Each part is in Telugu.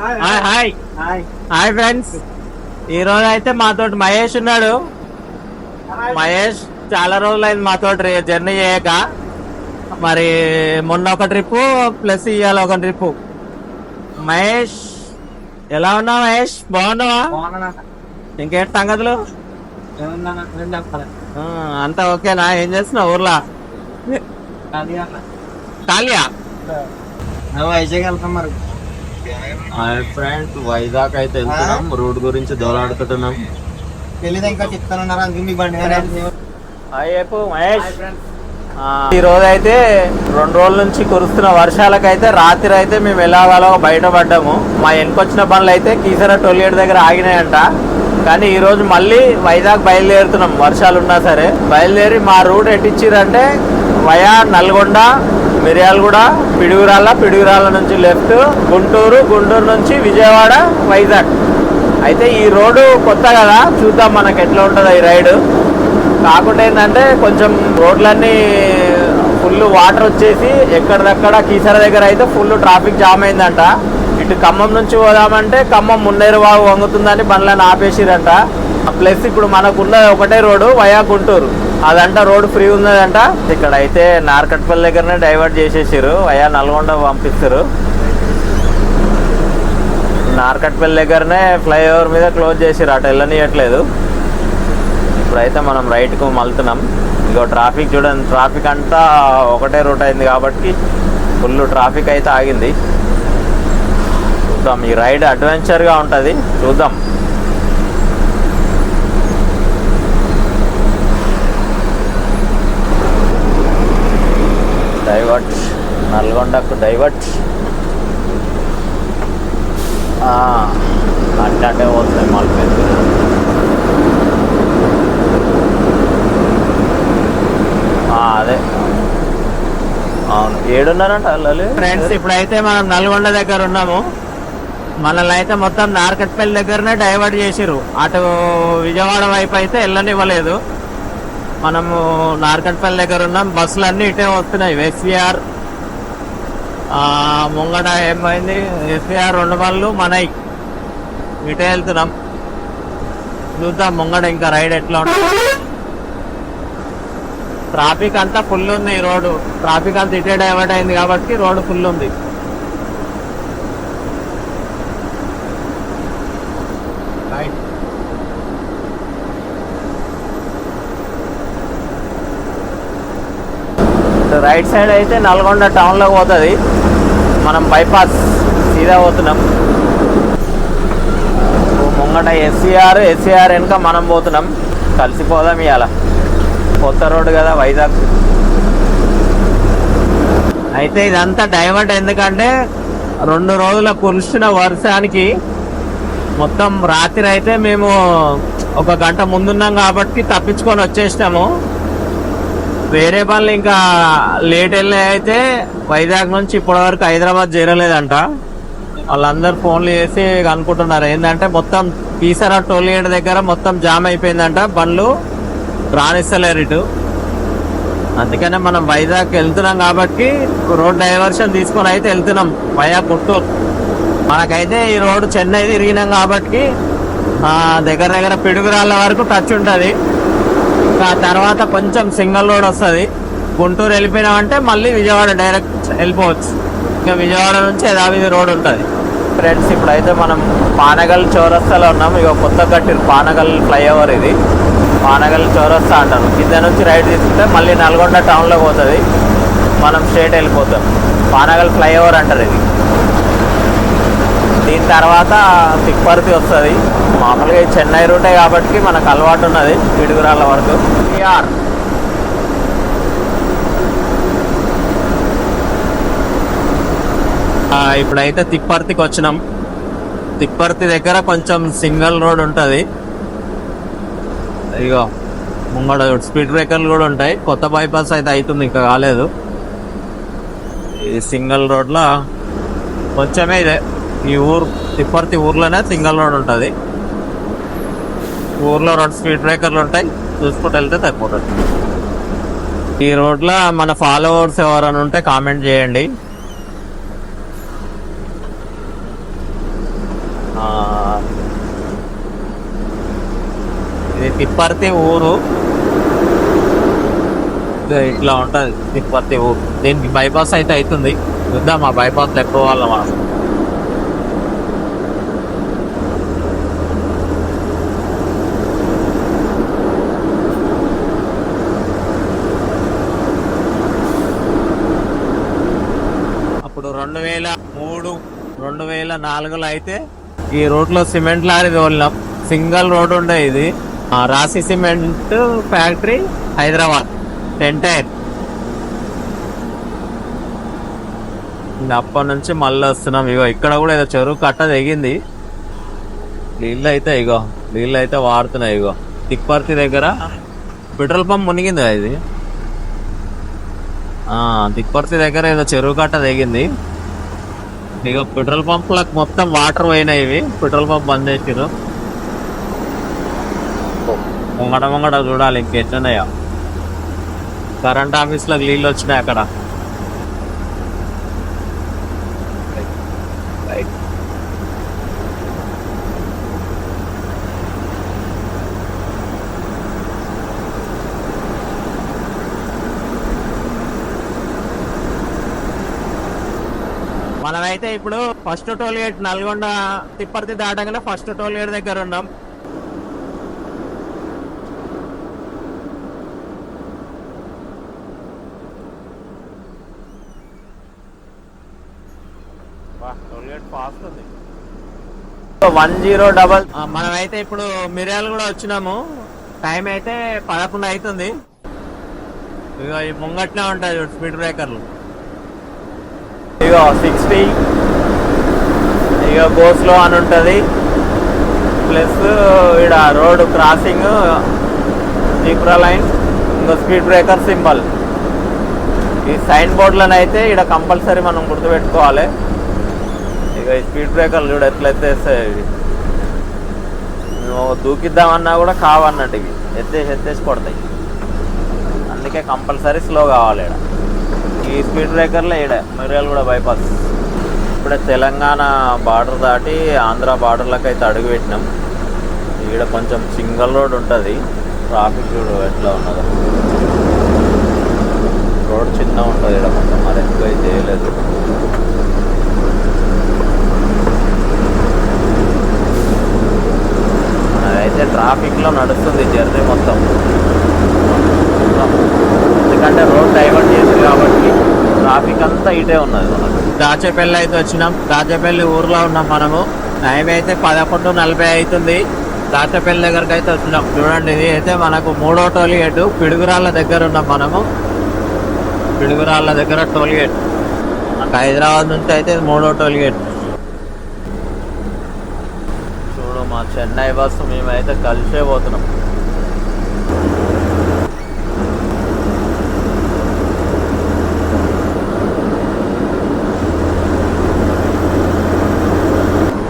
హాయ్ హాయ్ హాయ్ ఫ్రెండ్స్ ఈ రోజు అయితే మాతోటి మహేష్ ఉన్నాడు. మహేష్ చాలా రోజులైంది మాతోటి రే- జర్నీ చేయక. మరి మొన్న ఒక ట్రిప్ ప్లస్ ఇవాళ ఒక ట్రిప్ మహేష్ ఎలా ఉన్నావు మహేష్? బాగున్నావా? ఇంకేంటి సంగతులు? అంతా ఓకేనా? ఏం చేస్తున్నావు ఊర్లో? ఖాళీయా? వైజాగ్ వెళ్తాం మరి. హాయ్ ఫ్రెండ్స్ వైజాగ్ అయితే వెళ్తున్నాం. రోడ్ గురించి దోలాడుకుంటున్నాం. ఆ, ఈ రోజు అయితే రెండు రోజుల నుంచి కురుస్తున్న వర్షాలకైతే రాత్రి అయితే మేము ఎలాగాలో బయటపడ్డాము. మా వెనుకొచ్చిన బండ్లు అయితే కీసర టోలియట్ దగ్గర ఆగినాయంట. కానీ ఈ రోజు మళ్ళీ వైజాగ్ బయలుదేరుతున్నాం. వర్షాలు ఉన్నా సరే. బయలుదేరి మా రూట్ ఎట్టిచ్చిరంటే వయా నల్గొండ మిర్యాలగూడ పిడుగురాళ్ళ పిడుగురాళ్ళ నుంచి లెఫ్ట్ గుంటూరు గుంటూరు నుంచి విజయవాడ వైజాగ్. అయితే ఈ రోడ్డు కొత్త కదా చూద్దాం మనకు ఎట్లా ఉంటుందో ఈ రైడ్. కాకుండా ఏంటంటే కొంచెం రోడ్లన్నీ ఫుల్ వాటర్ వచ్చేసి ఎక్కడిదక్కడ కీసర దగ్గర అయితే ఫుల్ ట్రాఫిక్ జామ్ అయిందంట. ఇటు ఖమ్మం నుంచి పోదామంటే ఖమ్మం మున్నేరు వాగు వంగుతుందని బండ్లను ఆపేసిరంట. ప్లస్ ఇప్పుడు మనకున్న ఒకటే రోడ్డు వయా గుంటూరు. అదంట రోడ్ ఫ్రీ ఉన్నదంట. ఇక్కడ అయితే నార్కట్పల్లి దగ్గరనే డైవర్ట్ చేసేసారు అయ్యా నల్గొండ పంపిస్తారు. నార్కట్పల్లి దగ్గరనే ఫ్లైఓవర్ మీద క్లోజ్ చేసిరు అటు వెళ్ళనియట్లేదు. ఇప్పుడైతే మనం రైట్కు మలుతున్నాం ఇగో ట్రాఫిక్ చూడండి. ట్రాఫిక్ అంతా ఒకటే రూట్ అయింది కాబట్టి ఫుల్ ట్రాఫిక్ అయితే ఆగింది. చూద్దాం. ఈ రైడ్ అడ్వెంచర్గా ఉంటుంది. చూద్దాం డైవర్ట్ నల్గొండకు డైవర్ట్. అంటే అంటే పోతున్నాయి మళ్ళీ అదే. అవును. ఏడున్నారంట వాళ్ళు ఫ్రెండ్స్ ఇప్పుడైతే మనం నల్గొండ దగ్గర ఉన్నాము. మనల్ని అయితే మొత్తం నార్కట్పల్లి దగ్గరనే డైవర్ట్ చేసిరు అటు విజయవాడ వైపు అయితే వెళ్ళనివ్వలేదు మనము నార్కట్పల్లి దగ్గర ఉన్నాం. బస్సులు అన్నీ ఇటే వస్తున్నాయి. ఎస్విఆర్ ముంగట ఏమైంది? ఎఫ్ఐఆర్ రెండు పనులు మనై ఇటే వెళ్తున్నాం. చూద్దాం ముంగట ఇంకా రైడ్ ఎట్లా ఉంటుంది. ట్రాఫిక్ అంతా ఫుల్ ఉంది రోడ్డు. ట్రాఫిక్ అంతా ఇటే డైవర్ట్ అయింది కాబట్టి రోడ్డు ఫుల్ ఉంది. రైట్ రైట్ సైడ్ అయితే నల్గొండ టౌన్లో పోతుంది. మనం బైపాస్ సీదా పోతున్నాం. ముంగట ఎస్సీఆర్ ఎస్సీఆర్ వెనుక మనం పోతున్నాం. కలిసిపోదాం ఇవాళ కొత్త రోడ్డు కదా వైజాగ్. అయితే ఇదంతా డైవర్ట్ ఎందుకంటే రెండు రోజుల కురిసిన వర్షానికి మొత్తం రాత్రి అయితే మేము ఒక గంట ముందున్నాం కాబట్టి తప్పించుకొని వచ్చేసినాము. వేరే పనులు ఇంకా లేట్ వెళ్ళినాయి అయితే వైజాగ్ నుంచి ఇప్పటివరకు హైదరాబాద్ చేరలేదంట. వాళ్ళందరూ ఫోన్లు చేసి అనుకుంటున్నారు. ఏంటంటే మొత్తం తీసురా టోల్ గేట్ దగ్గర మొత్తం జామ్ అయిపోయిందంట. బండ్లు రాణిస్తలేరు ఇటు. అందుకనే మనం వైజాగ్ వెళ్తున్నాం కాబట్టి రోడ్ డైవర్షన్ తీసుకొని అయితే వెళ్తున్నాం వయా గుంటూరు. మనకైతే ఈ రోడ్డు చెన్నై తిరిగినాం కాబట్టి దగ్గర దగ్గర పిడుగురాళ్ళ వరకు టచ్ ఉంటుంది. ఇంకా తర్వాత కొంచెం సింగల్ రోడ్ వస్తుంది. గుంటూరు వెళ్ళిపోయినామంటే మళ్ళీ విజయవాడ డైరెక్ట్ వెళ్ళిపోవచ్చు. ఇంకా విజయవాడ నుంచి యథావిధి రోడ్ ఉంటుంది. ఫ్రెండ్స్ ఇప్పుడైతే మనం పానగల్ చౌరస్తాలో ఉన్నాం. ఇక కొత్త కట్టిరు పానగల్ ఫ్లైఓవర్ ఇది. పానగల్ చౌరస్తా అంటారు. కింద నుంచి రైట్ తీసుకుంటే మళ్ళీ నల్గొండ టౌన్లో పోతుంది. మనం స్ట్రేట్ వెళ్ళిపోతాం. పానగల్ ఫ్లైఓవర్ అంటారు ఇది. తర్వాత తిప్పర్తి వస్తుంది. మామూలుగా చెన్నై రూటే కాబట్టి మనకు అలవాటు ఉన్నది పిడుగురాళ్ళ వరకు. పిఆర్ ఇప్పుడైతే తిప్పర్తికి వచ్చినాం. తిప్పర్తి దగ్గర కొంచెం సింగిల్ రోడ్ ఉంటుంది. ఇగో ముంగడ స్పీడ్ బ్రేకర్లు కూడా ఉంటాయి. కొత్త బైపాస్ అయితే అవుతుంది ఇంకా కాలేదు. ఈ సింగిల్ రోడ్లో కొంచెమే ఇదే. ఈ ఊరు తిప్పర్తి ఊర్లోనే సింగల్ రోడ్ ఉంటుంది. ఊర్లో రెండు స్పీడ్ బ్రేకర్లు ఉంటాయి. చూసుకుంటూ వెళ్తే తగ్గిపోతుంది ఈ రోడ్లో మన ఫాలోవర్స్ ఎవరైనా ఉంటే కామెంట్ చేయండి. ఇది తిప్పర్తి ఊరు. ఇట్లా ఉంటుంది తిప్పర్తి ఊరు. దీనికి బైపాస్ అయితే అవుతుంది. చూద్దాం ఆ బైపాస్ ఎక్కువ వాళ్ళ వేల నాలుగులో అయితే ఈ రోడ్లో సిమెంట్ లారీ తోలినాం. సింగల్ రోడ్ ఉండే ఇది. ఆ, Rasi cement factory Hyderabad. Ten tyre అప్పటి నుంచి మళ్ళీ వస్తున్నాం. ఇగో ఇక్కడ కూడా ఏదో చెరువు కట్ట తెగింది. నీళ్ళు అయితే ఇగో నీళ్ళు అయితే వాడుతున్నాయి ఇగో. తిప్పర్తి దగ్గర పెట్రోల్ పంప్ మునిగింది ఇది? ఆ, తిప్పర్తి దగ్గర ఏదో చెరువు కట్ట తెగింది. ఇక పెట్రోల్ పంపులకు మొత్తం వాటర్ పోయినాయి ఇవి. పెట్రోల్ పంప్ బంద్ చేసిరు ముంగడ ముంగడ చూడాలి ఇంకెట్లున్నాయో. కరెంట్ ఆఫీస్లోకి నీళ్ళు వచ్చినాయి అక్కడ. మనమైతే ఇప్పుడు first toll gate Nalgonda Tipparthi దాటగానే ఫస్ట్ టోల్ గేట్ దగ్గర ఉన్నాం. వన్ జీరో డబల్ మనమైతే ఇప్పుడు మిరియాలు కూడా వచ్చినాము. టైం అయితే పదకొండు అవుతుంది. ఇక ఈ ముంగట్నే ఉంటాయి స్పీడ్ బ్రేకర్లు ఇక సిక్స్టీ ఇక గోస్లో అని ఉంటుంది. ప్లస్ ఇక్కడ రోడ్ క్రాసింగ్ జీబ్రా లైన్ ఇంకా స్పీడ్ బ్రేకర్ సింబల్ ఈ సైన్ బోర్డులను అయితే ఇక్కడ కంపల్సరీ మనం గుర్తుపెట్టుకోవాలి. ఇక ఈ స్పీడ్ బ్రేకర్లు చూడు ఎట్లయితే ఇవి నువ్వు దూకిద్దామన్నా కూడా కావన్నట్టు ఇవి. ఎత్తేసి ఎత్తేసి కొడతాయి. అందుకే కంపల్సరీ స్లో కావాలి ఇక్కడ ఈ స్పీడ్ బ్రేకర్లో ఈడ. మిరియల్ కూడా బైపాస్. ఇప్పుడే తెలంగాణ బార్డర్ దాటి ఆంధ్ర బార్డర్లకు అయితే అడుగు పెట్టినాం. ఈడ కొంచెం సింగిల్ రోడ్ ఉంటుంది. ట్రాఫిక్ చూడు ఎట్లా ఉన్నదో. రోడ్ చిన్న ఉంటుంది ఇక్కడ మొత్తం మరి ఎక్కువ అయితే చేయలేదు అయితే ట్రాఫిక్లో నడుస్తుంది జర్నీ మొత్తం. ఎందుకంటే రోడ్ డైవర్ట్ చేసింది కాబట్టి ట్రాఫిక్ అంతా ఇటే ఉన్నది మనకు. దాచేపల్లి అయితే వచ్చినాం. దాచేపల్లి ఊర్లో ఉన్నాం మనము. టైం అయితే పదకొండు నలభై అవుతుంది. దాచేపల్లి దగ్గరకు అయితే వచ్చినాం. చూడండి ఇది అయితే మనకు మూడో టోల్ గేట్. పిడుగురాళ్ళ దగ్గర ఉన్నాం మనము. పిడుగురాళ్ళ దగ్గర టోల్ గేట్. మనకు హైదరాబాద్ నుంచి అయితే మూడో టోల్ గేట్. చూడు మా చెన్నై బస్సు మేమైతే కలిసే పోతున్నాం.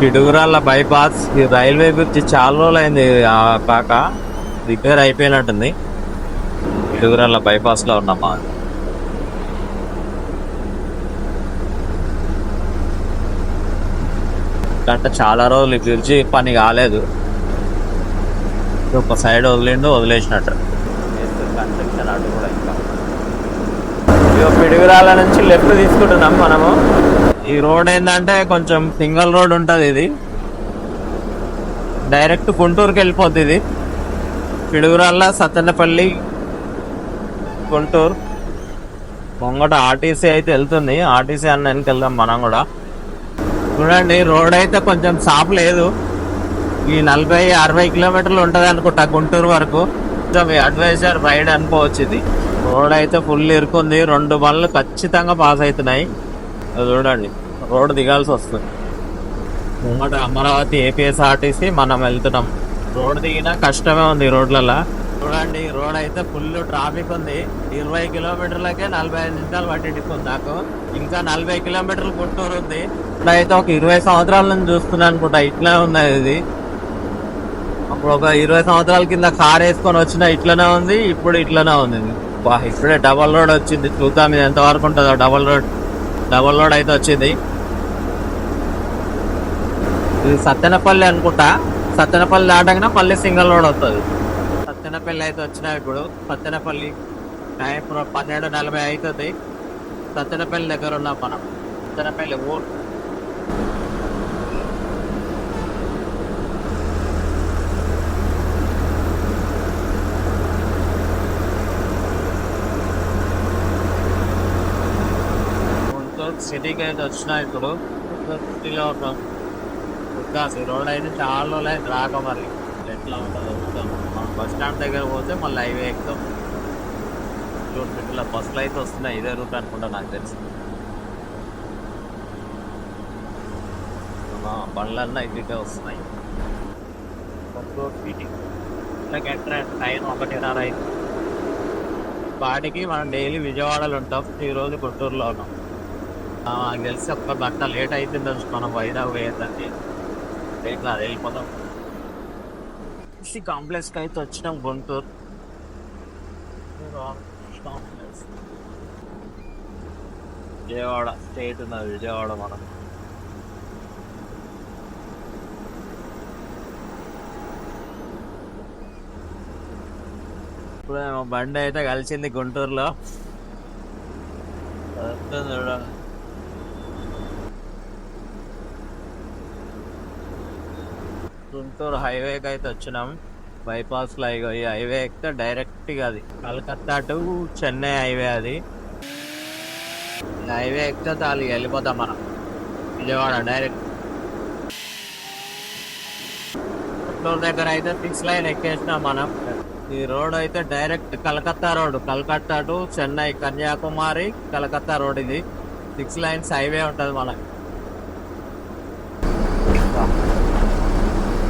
పిడుగురాళ్ళ బైపాస్ ఈ రైల్వే బ్రిడ్జ్ చాలా రోజులు అయింది ఆ కాక. రిపేర్ అయిపోయినట్టుంది. పిడుగురాళ్ళ బైపాస్లో ఉన్నామా? గంట చాలా రోజులు ఈ బ్రిడ్జి పని కాలేదు. ఒక సైడ్ వదిలిండు వదిలేసినట్టు. కన్స్ట్రక్షన్ అటు కూడా ఇంకా ఇగో పిడుగురాల నుంచి లెఫ్ట్ తీసుకుంటున్నాం మనము. ఈ రోడ్ ఏంటంటే కొంచెం సింగిల్ రోడ్ ఉంటుంది ఇది. డైరెక్ట్ గుంటూరుకి వెళ్ళిపోద్ది ఇది. పిడుగురాళ్ళ సత్తెనపల్లి గుంటూరు. ముంగట ఆర్టీసీ అయితే వెళ్తుంది. ఆర్టీసీ అన్న వెళ్దాం మనం కూడా. చూడండి రోడ్ అయితే కొంచెం సాప్ లేదు. ఈ నలభై అరవై కిలోమీటర్లు ఉంటుంది అనుకుంటా గుంటూరు వరకు. కొంచెం అడ్వైజర్ రైడ్ అనుకోవచ్చు ఇది. రోడ్ అయితే ఫుల్ ఇరుకుంది. రెండు బండ్లు ఖచ్చితంగా పాస్ అవుతున్నాయి. చూడండి. రోడ్ దిగాల్సి వస్తుంది. ముంగట అమరావతి ఏపీఎస్ఆర్టీసీ మనం వెళ్తున్నాం. రోడ్ దిగినా కష్టమే ఉంది రోడ్లలో చూడండి రోడ్ అయితే ఫుల్ ట్రాఫిక్ ఉంది. ఇరవై కిలోమీటర్లకే నలభై ఐదు నిమిషాలు పట్టింది నాకు. ఇంకా నలభై కిలోమీటర్లు గుంటూరు ఉంది. ఇప్పుడు అయితే ఒక ఇరవై సంవత్సరాల నుంచి చూస్తున్నాను అనుకుంటా ఇట్లా ఉన్నది ఇది. అప్పుడు ఒక ఇరవై సంవత్సరాల కింద కార్ వేసుకొని వచ్చిన ఇట్లనే ఉంది ఇప్పుడు ఇట్లనే ఉంది. బా ఇప్పుడే డబల్ రోడ్ వచ్చింది. చూద్దాం ఇది ఎంతవరకు ఉంటుందో డబల్ రోడ్. డబల్ లోడ్ అయితే వచ్చింది. ఇది సత్తెనపల్లి అనుకుంటా. సత్తెనపల్లి దాటగానే పల్లి సింగల్ రోడ్ వస్తుంది. సత్తెనపల్లి అయితే వచ్చినా ఇప్పుడు సత్తెనపల్లి టైం పన్నెండు నలభై అవుతుంది సత్తెనపల్లి దగ్గర ఉన్నాం మనం. సత్తెనపల్లి ఊరు గుంటూరు సిటీకి అయితే వచ్చినా ఇప్పుడు. సిటీలో ఒక రోడ్ అయితే చాలా రోజులు అయితే రాక మరి. ఎట్లా ఉంటుందో చూద్దాం. మనం బస్ స్టాండ్ దగ్గర పోతే మళ్ళీ హైవే ఎక్కుతాం. ఇట్లా బస్సులు అయితే వస్తున్నాయి. ఇదే రూట్ అనుకుంటా నాకు తెలిసి. బండ్లన్నా ఇదికే వస్తున్నాయి. గుంటూరు సిటీ ఇట్లా ఎంటర్ టైం ఒకటిన్నర అయింది. వాటికి మనం డైలీ విజయవాడలో ఉంటాం. ఈ రోజు గుంటూరులో ఉన్నాం. నాకు తెలిసి ఒక్క గంట లేట్ అవుతుంది తెలుసు మనం వైజాగ్ పోయేదండి లేట్ అది వెళ్ళిపోతాం కాంప్లెక్స్కి అయితే వచ్చినాం గుంటూరు. కాంప్లెక్స్. విజయవాడ స్టేట్ ఉన్నది విజయవాడ మనం. ఇప్పుడు బండి అయితే కలిసింది గుంటూరులో. చూడాలి గుంటూరు హైవేకి అయితే వచ్చినాం. బైపాస్లో అయిపోయి ఈ హైవే ఎక్కితే డైరెక్ట్గా అది. కలకత్తా టు చెన్నై హైవే అది. హైవే ఎక్కితే చాలు వెళ్ళిపోతాం మనం. విజయవాడ డైరెక్ట్. గుంటూరు దగ్గర అయితే సిక్స్ లైన్ ఎక్కేసినాం మనం. ఈ రోడ్ అయితే direct Calcutta road. Calcutta to Chennai Kanyakumari Calcutta road ఇది. సిక్స్ లైన్స్ హైవే ఉంటుంది మనకి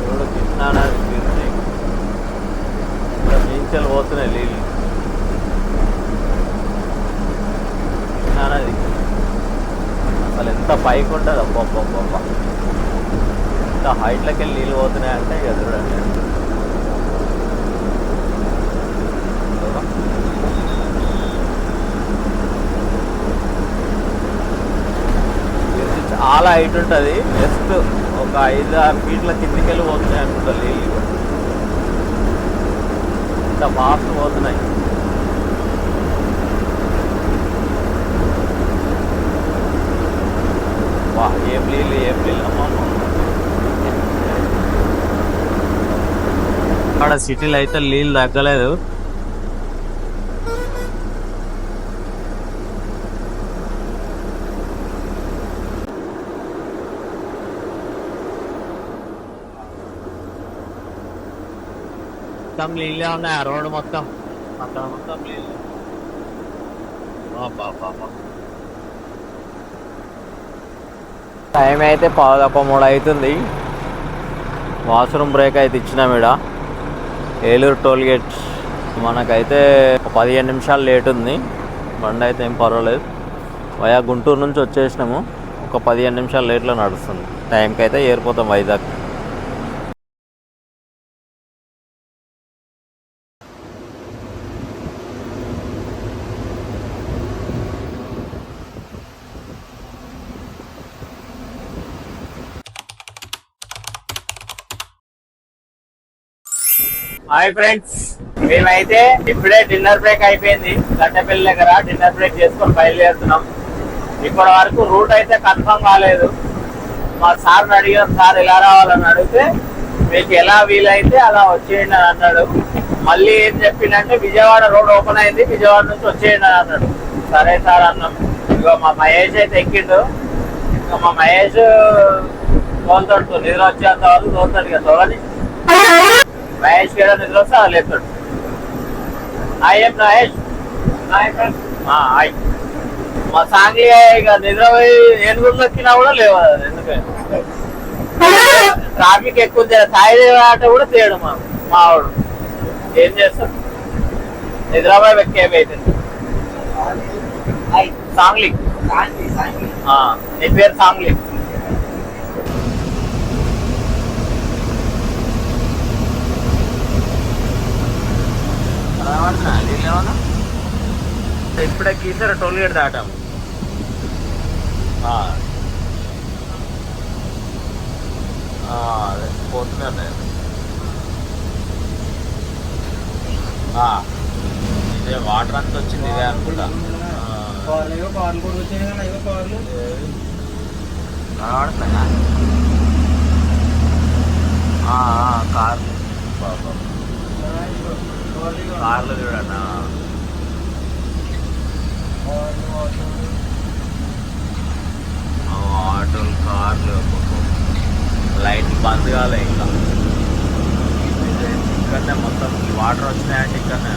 రోడ్ కృష్ణానది తీరుతాయి నీచలు పోతున్నాయి నీళ్ళు కృష్ణానది అసలు ఎంత పైకి ఉంటుంది? అబ్బబ్బబ్బబ్బ. ఎంత హైట్లకి వెళ్ళి నీళ్ళు పోతున్నాయి అంటే ఇక చూడండి. చాలా హైట్ ఉంటుంది. జస్ట్ ఒక ఐదు ఆరు ఫీట్ల కిందికి వెళ్ళి పోతున్నాయి అనుకుంటా నీళ్ళు. ఇంత ఫాస్ట్ పోతున్నాయి. అబ్బా ఏం నీళ్ళు ఏం నీళ్ళు అక్కడ సిటీలో అయితే నీళ్ళు తగ్గలేదు. మొత్తం నీళ్ళే ఉన్నాయి ఆ రోడ్డు మొత్తం? అక్కడ మొత్తం నీళ్ళు. టైం అయితే పదొక మూడు అవుతుంది. వాష్రూమ్ బ్రేక్ అయితే ఇచ్చినాం ఈడ. ఏలూరు టోల్ గేట్ మనకైతే ఒక పదిహేను నిమిషాలు లేట్ ఉంది. బండి అయితే ఏం పర్వాలేదు. వయా గుంటూరు నుంచి వచ్చేసినాము. ఒక పదిహేను నిమిషాలు లేట్లో నడుస్తుంది. టైంకి అయితే ఏరిపోతాం వైజాగ్ హాయ్ ఫ్రెండ్స్ మేమైతే ఇప్పుడే డిన్నర్ బ్రేక్ అయిపోయింది. గడ్డపల్లి దగ్గర డిన్నర్ బ్రేక్ చేసుకొని బయలుదేరుతున్నాం. ఇప్పటి వరకు రూట్ అయితే కన్ఫర్మ్ కాలేదు. మా సార్ని అడిగాం సార్ ఎలా రావాలని అడిగితే మీకు ఎలా వీలైతే అలా వచ్చేయండి అని అన్నాడు. మళ్ళీ ఏం చెప్పిందంటే విజయవాడ రోడ్ ఓపెన్ అయింది విజయవాడ నుంచి వచ్చేయండి అని అన్నాడు. సరే సార్ అన్నాం. ఇగో మా మహేష్ అయితే ఎక్కిండు. ఇంకా మా మహేష్ తోలుతాడు నిద్ర వచ్చేంత వరకు తోలుతాడు ఇక తోలని. మహేష్ గారు నిద్ర వస్తే అది హాయ్ ఏం మహేష్ మా సాంగ్లీ ఇక నిద్ర పోయి ఏనుగులు ఎక్కినా కూడా లేవు ఎందుకంటే ట్రాఫిక్ ఎక్కువ ఉంది. సాయి ఆట కూడా తీయడు మా మావాడు ఏం చేస్తాం నిద్రపోయి ఎక్కేవి అవుతుంది సాంగ్లీ నీ పేరు సాంగ్లీ. ఇప్పుడే గీసారు టోల్ గేట్ దాటాం. ఆ. ఆ, అదే పోతున్నారు నేను. ఆ, ఇదే వాటర్ అంతా వచ్చింది ఇదే అనుకుంటా. ఆ. కార్లు ఏవో కార్లు కూడా వచ్చాయి కానీ ఏవో కార్లు కనబడుతుందా ఆ, ఆ, కార్లు బాబా. కార్లు ఇగో. కార్లు చూడన్నా కార్లు, ఆటోలు. ఆటోలు కార్లు లైట్ బంద్ కాలే ఇంకా ఇక్కడనే మొత్తం ఈ వాటర్ వచ్చినాయంటే ఇక్కడనే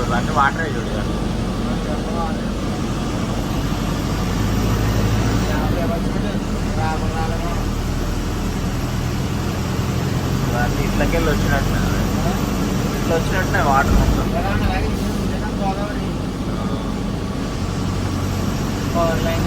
ఇవన్నీ వాటరే చూడు ఇక. యాభై వచ్చినట్టు ఇట్లా వచ్చినట్టున్నాయి వాటర్ మొత్తం గోదావరి లైన్